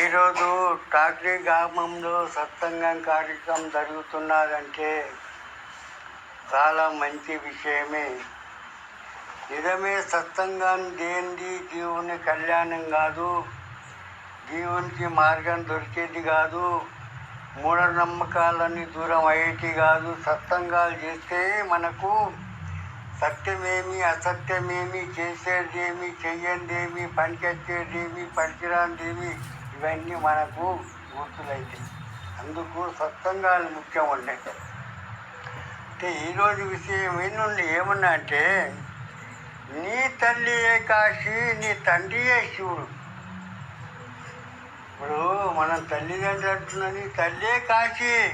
ఈరోజు టాక్రీ గ్రామంలో సత్సంగం కార్యక్రమం జరుగుతున్నదంటే చాలా మంచి విషయమే. నిజమే సత్సంగం దేనిది? జీవుని కళ్యాణం కాదు. జీవునికి మార్గం దొరికేది కాదు. మూఢనమ్మకాలన్నీ దూరం అయ్యేటి కాదు. సత్సంగాలు చేస్తే మనకు సత్యమేమి అసత్యమేమి చేసేదేమి చెయ్యందేమి పనికొచ్చేదేమి పనికిరాందేమి ఇవన్నీ మనకు గుర్తులైతాయి అందుకు సత్సంగాలు ముఖ్యం ఉండే అంటే ఈరోజు విషయం ఎన్నుండి ఏమన్నా అంటే నీ తల్లియే కాశీ నీ తండ్రియే శివుడు? ఇప్పుడు మనం తల్లిదండ్రులు అంటున్నా నీ తల్లే కాశీ?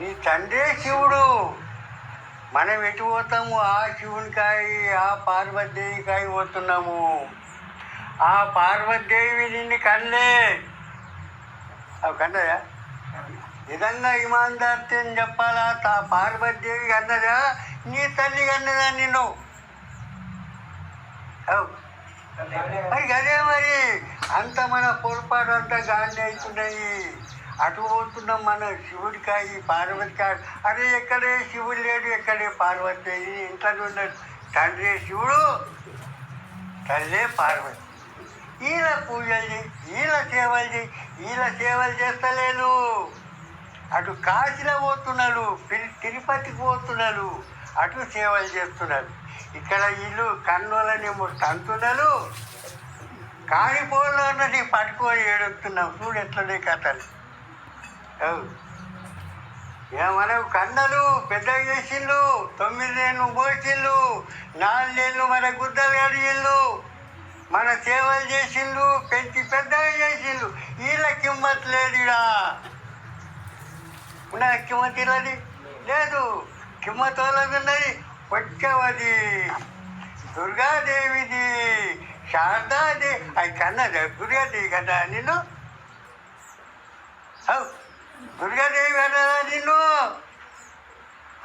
నీ తండ్రే శివుడు? మనం ఎటు పోతాము? ఆ శివునికాయ ఆ పార్వతీకాయ పోతున్నాము. ఆ పార్వతీదేవి నిన్ను కనలే అవి కన్నదా? నిజంగా ఇమాందార్తెని చెప్పాలా? తా పార్వతీదేవి కన్నదా? నీ తల్లి కన్నదా నిన్ను? అవు. మరి అదే మరి. అంత మన పొరపాటు అంతా గాలి అవుతున్నాయి అటు పోతున్నాం మన శివుడికాయ పార్వతికాయ అరే ఎక్కడే శివుడు లేడు? ఎక్కడే పార్వతి? ఇంట్లో ఉన్నాడు. తండ్రి శివుడు తల్లే పార్వతి. ఈల పూజలు చేయి ఈల సేవలు చేయి ఈల సేవలు చేస్తలేను. అటు కాశీలో పోతున్నారు తిరు- తిరుపతికి పోతున్నారు అటు సేవలు చేస్తున్నారు. ఇక్కడ వీళ్ళు కన్నులనేమో తంతున్నారు. కాణిపోలని పట్టుకొని ఏడుస్తున్నావు. చూడు ఎట్లనే కథలు. అవు. ఏమనవు కన్నలు పెద్ద చేసిండు మోసిళ్ళు నాలుగు నాలుగేళ్ళు మన గుద్దలు అడిగిండు మన సేవలు చేసిండు పెంచి పెద్దగా చేసిండు వీళ్ళ కిమ్మత్ లేదుడా ఉన్న కిమ్మత్ ఇలాది? లేదు. కిమ్మత్ వాళ్ళది ఉన్నది వచ్చవది దుర్గాదేవిది శారదాదేవి అది కన్నది దుర్గాదేవి కదా నిన్ను? దుర్గాదేవి కదా నిన్ను?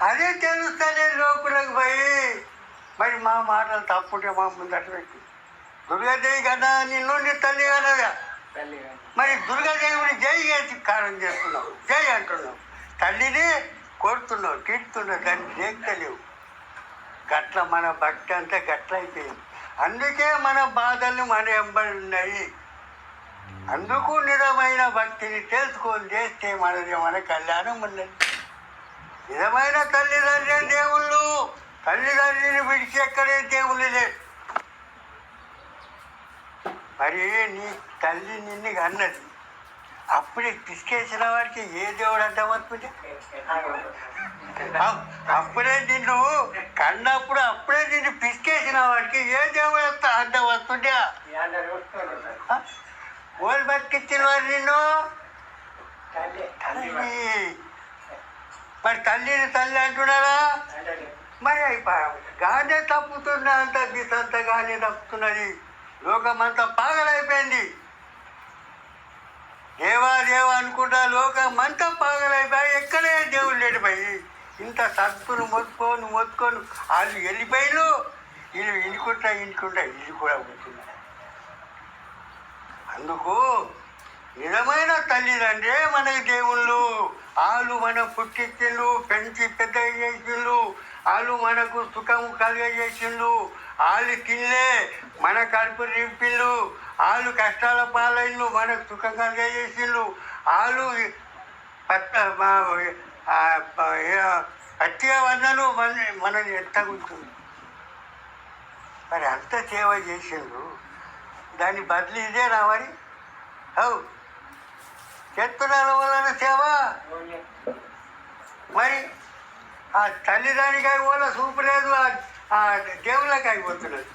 అదే తెలుస్తానే లోకులకు పోయి. మరి మా మాటలు తప్పుంటే మా ముందట పెట్టి. దుర్గాదేవి కదా నిన్ను నీ తల్లి కనదా మరి దుర్గాదేవిని జై చేసి కారం చేస్తున్నావు. జై అంటున్నావు. తల్లిని కొడుతున్నావు తిడుతున్నావు దాన్ని దేక్తలేవు గట్ల మన భక్తి అంతా గట్ల అయిపోయింది అందుకే మన బాధలు మన ఎంబడి ఉన్నాయి అందుకు నిజమైన భక్తిని తెలుసుకొని చేస్తే మనది మన కళ్యాణం ఉన్నది. నిజమైన తల్లిదండ్రి దేవుళ్ళు. తల్లిదండ్రిని విడిచి ఎక్కడే దేవుళ్ళు లేదు మరి నీ తల్లి నిన్ను అన్నది. అప్పుడే పిసికేసిన వాడికి ఏ దేవుడు అంటే అప్- అప్పుడే నిన్ను కన్నప్పుడు అప్పుడే నిన్ను పిసికేసిన వాడికి ఏ దేవుడు అంటే వస్తుంటే ఓళ్ళు బతికిచ్చిన వారు నిన్ను? తల్లి. మరి తల్లిని తల్లి అంటున్నారా మరి అయిపోయా గానే తప్పుతున్నా అంత దిశంతా గానే తప్పుతున్నది. లోకమంతా పాగలైపోయింది. దేవా దేవా అనుకుంటా లోకమంతా పాగలైపోయి ఎక్కడే దేవుడు లేడిపోయి ఇంత సత్తును మొత్తుకొని మొత్తుకొని వాళ్ళు వెళ్ళిపోయిను వీళ్ళు ఇనుకుంటా ఇనుకుంటా ఇది కూడా కూర్చున్నారు అందుకు నిజమైన తల్లిదండ్రే మనకి దేవుళ్ళు. వాళ్ళు మన పుట్టించిండు పెంచి పెద్ద చేసిండు. వాళ్ళు మనకు సుఖం కలిగజేసిండు వాళ్ళు తినలే మన కడుపు నింపిళ్ళు వాళ్ళు కష్టాల పాలైండు మనకు సుఖం కలిగజేసిండు వాళ్ళు పట్ట మా- ఆ, మన మనని ఎత్తగుంటుంది మరి అంత సేవ చేసిండ్రు దాన్ని బదిలీ ఇదేనా మరి. అవు చేస్తున్నారు వలన సేవ? మరి ఆ తల్లిదానికి వాళ్ళ చూపు లేదు ఆ- దేవుళ్ళకి అయిపోతున్నది.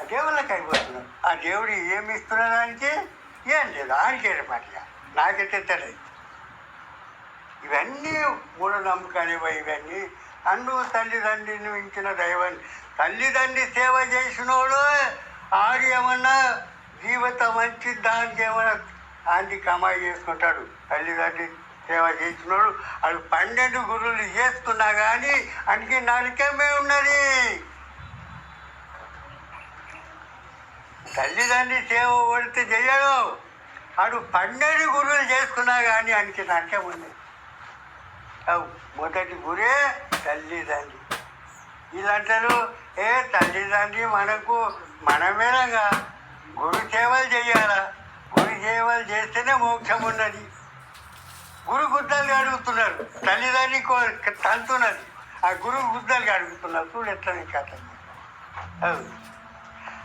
ఆ దేవుళ్ళకి అయిపోతున్నారు ఆ దేవుడు ఏమి ఇస్తున్నదానికి ఏం లేదు ఆనికే పట్ల? నాకైతే తెలియదు. ఇవన్నీ మూఢనమ్మకాలు ఇవ్వ ఇవన్నీ. అన్ను తల్లిదండ్రిని మించిన దైవం. తల్లిదండ్రి సేవ చేసినోడు ఆడు ఏమన్నా జీవితం మంచి దానికి ఏమన్నా ఆంటీ కమాయి చేసుకుంటాడు తల్లిదండ్రి. సేవ చేసినాడు వాళ్ళు పన్నెండు గురువులు చేస్తున్నా కానీ అనికి నరకమే ఉన్నది. తల్లిదండ్రి సేవ పడితే చేయడు అడు పన్నెండు గురువులు చేసుకున్నా కానీ అనికి నరకం ఉంది మొదటి గురే తల్లిదండ్రి. వీళ్ళంటారు ఏ తల్లిదండ్రి మనకు మనమేనగా గురు సేవలు చేయాలా గురు సేవలు చేస్తేనే మోక్షం ఉన్నది. గురు గుద్దలు అడుగుతున్నారు. తల్లిదండ్రి కో- తంతున్నది. ఆ గురువు గుద్దాలుగా అడుగుతున్నారు. చూడు ఎట్లా నీ కథ.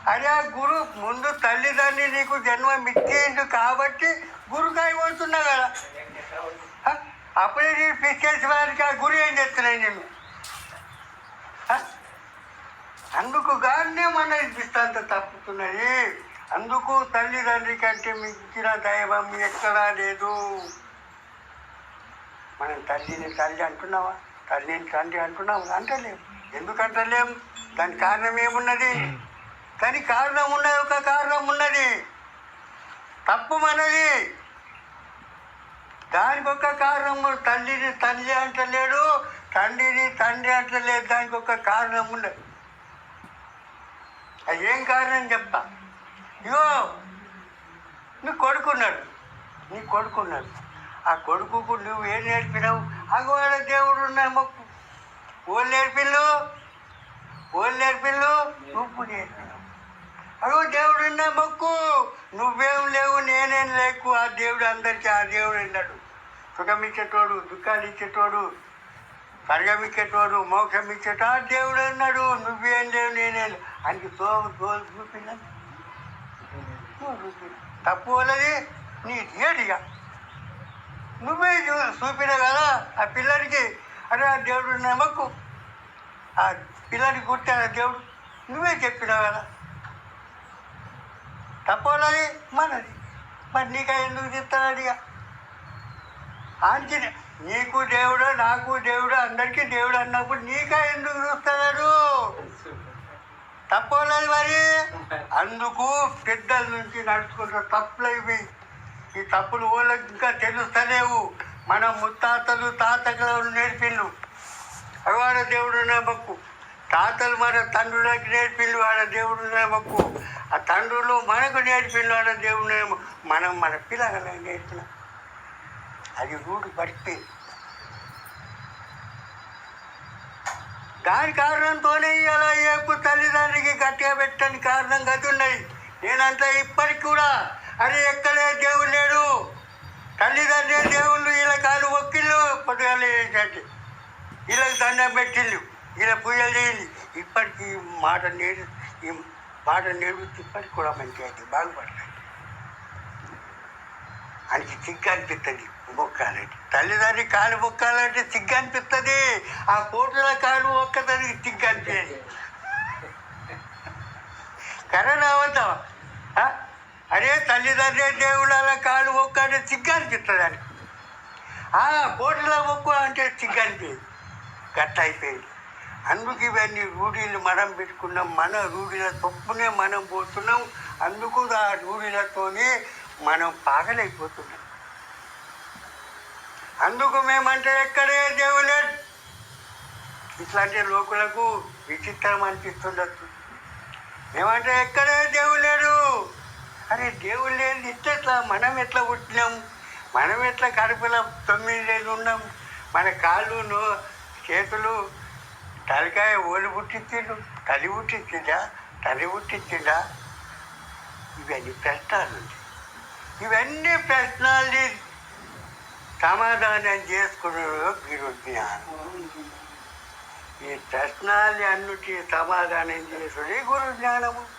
అరే ఆ గురు ముందు తల్లిదండ్రి నీకు జన్మ ఇచ్చేందు కాబట్టి గురుకాయ పడుతున్నా కదా. అప్పుడే నేను పిచ్చేసి వారికి ఆ గురి ఏం చెప్తున్నాయి నేను అందుకు గానే మన దృష్టాంత తప్పుతున్నది. అందుకు తల్లిదండ్రి కంటే మించిన దైవం ఎక్కడా లేదు. మనం తల్లిని తల్లి అంటున్నావా? తల్లిని తండ్రి అంటున్నాము అంటలేం ఎందుకు అంటలేం దానికి కారణం ఏమున్నది? కానీ కారణం ఉన్నది ఒక కారణం ఉన్నది. తప్పు మనది. దానికి ఒక కారణం తల్లిని తల్లి అంటలేడు తండ్రిని తండ్రి అంటలేదు దానికి ఒక కారణం ఉన్నది. అది ఏం కారణం చెప్తా? ఇగో నీ కొడుకున్నాడు. నీ కొడుకున్నాడు. ఆ కొడుకుకు నువ్వు ఏం నేర్పినావు? అంగవాడ దేవుడు ఉన్నాయి మొక్కు. ఓళ్ళు నేర్పిల్లు ఓళ్ళు నేర్పిల్లు నువ్వు నేర్పినావు. అగో దేవుడు ఉన్నాయి మొక్కు. నువ్వేం లేవు నేనేం లేకు. ఆ దేవుడు అందరికీ ఆ దేవుడు ఉన్నాడు. సుఖం ఇచ్చేటోడు దుఃఖాలు ఇచ్చేటోడు స్వర్గం ఇచ్చేటోడు మోక్షం ఇచ్చేటోడు ఆ దేవుడు అన్నాడు నువ్వేం లేవు నేనేం అందుకు ఆయనకి తోడు తోడు చూపినా. తప్పు వాళ్ళది నీ ఏడిగా. నువ్వే చూ- చూపిన కదా ఆ పిల్లడికి. అరే ఆ దేవుడు నమ్మకు. ఆ పిల్లడికి కుట్టాడు దేవుడు నువ్వే చెప్పినావు కదా. తప్పనది మనది. మరి నీక ఎందుకు చెప్తాడు ఇక? ఆంజనే నీకు దేవుడు నాకు దేవుడు అందరికీ దేవుడు అన్నప్పుడు నీకా ఎందుకు చూస్తున్నాడు? తప్పలేదు మరి. అందుకు పెద్దల నుంచి నడుచుకుంటున్న తప్పులు ఇవి ఈ తప్పులు వాళ్ళకి ఇంకా తెలుస్తలేవు. మన ముత్తాతలు తాతలు నేర్పిండు అవాడ దేవుడు నమ్మకు తాతలు మన తండ్రులకు నేర్పిండు ఆడ దేవుడు నమ్మకు ఆ తండ్రులు మనకు నేర్పిండు ఆడ దేవుడు నమ్మ మనం మన పిల్లగల నేర్పిన. అది రూడు పడిపోయింది దాని కారణంతోనే ఇలా ఏపు తల్లిదండ్రికి గట్టిగా పెట్టని కారణం గది నేనంతా ఇప్పటికి కూడా అరే ఎక్కడే దేవుడు తల్లిదండ్రి దేవుళ్ళు వీళ్ళ కాలు ఒక్కిళ్ళు పొద్దుగాలు ఏంటంటే వీళ్ళకి దండం పెట్టిళ్ళు ఇలా పూజలు చేయండి. ఇప్పటికీ ఈ మాట నేడు ఈ మాట నేర్పితే ఇప్పటికి కూడా మంచి అయితే బాగుపడతాయి. ఆయనకి సిగ్గు అనిపిస్తుంది మొక్కాలంటే తల్లిదండ్రి కాలు మొక్కాలంటే సిగ్గు అనిపిస్తుంది ఆ కోట్ల కాలు ఒక్కదానికి సిగ్గు అనిపించదు కరోనా అవుతావా అరే తల్లిదండ్రి దేవుళ్ళ కాలు మొక్కంటే సిగ్గు అనిపిస్తుంది అని కోట్ల ఒక్క అంటే సిగ్గు అనిపించదు గట్ట అయిపోయింది అందుకు ఇవన్నీ రూఢీలు మనం పెట్టుకున్నాం మన రూఢీల తప్పునే మనం పోతున్నాం అందుకు ఆ రూఢీలతోనే మనం పాగలైపోతున్నాం. అందుకు మేమంటే ఎక్కడే దేవులే? ఇట్లాంటి లోకులకు విచిత్రం అనిపిస్తుండొచ్చు. మేమంటే ఎక్కడే దేవులే? అరే దేవుడు లేని ఇట్లా మనం ఎట్లా పుట్టినాం? మనం ఎట్లా కడుపులో తొమ్మిది ఉన్నాం. మన కాళ్ళు నో చేతులు తలకాయ ఓడి పుట్టించిండు తల్లి పుట్టించిందా? తల్లి పుట్టించిందా? ఇవన్నీ ప్రశ్నలు. ఇవన్నీ ప్రశ్నలు. సమాధానం చేసుకున్నాడు గురు జ్ఞానం ఈ ప్రశ్నాలు అన్నిటి సమాధానం చేసుడే గురు జ్ఞానము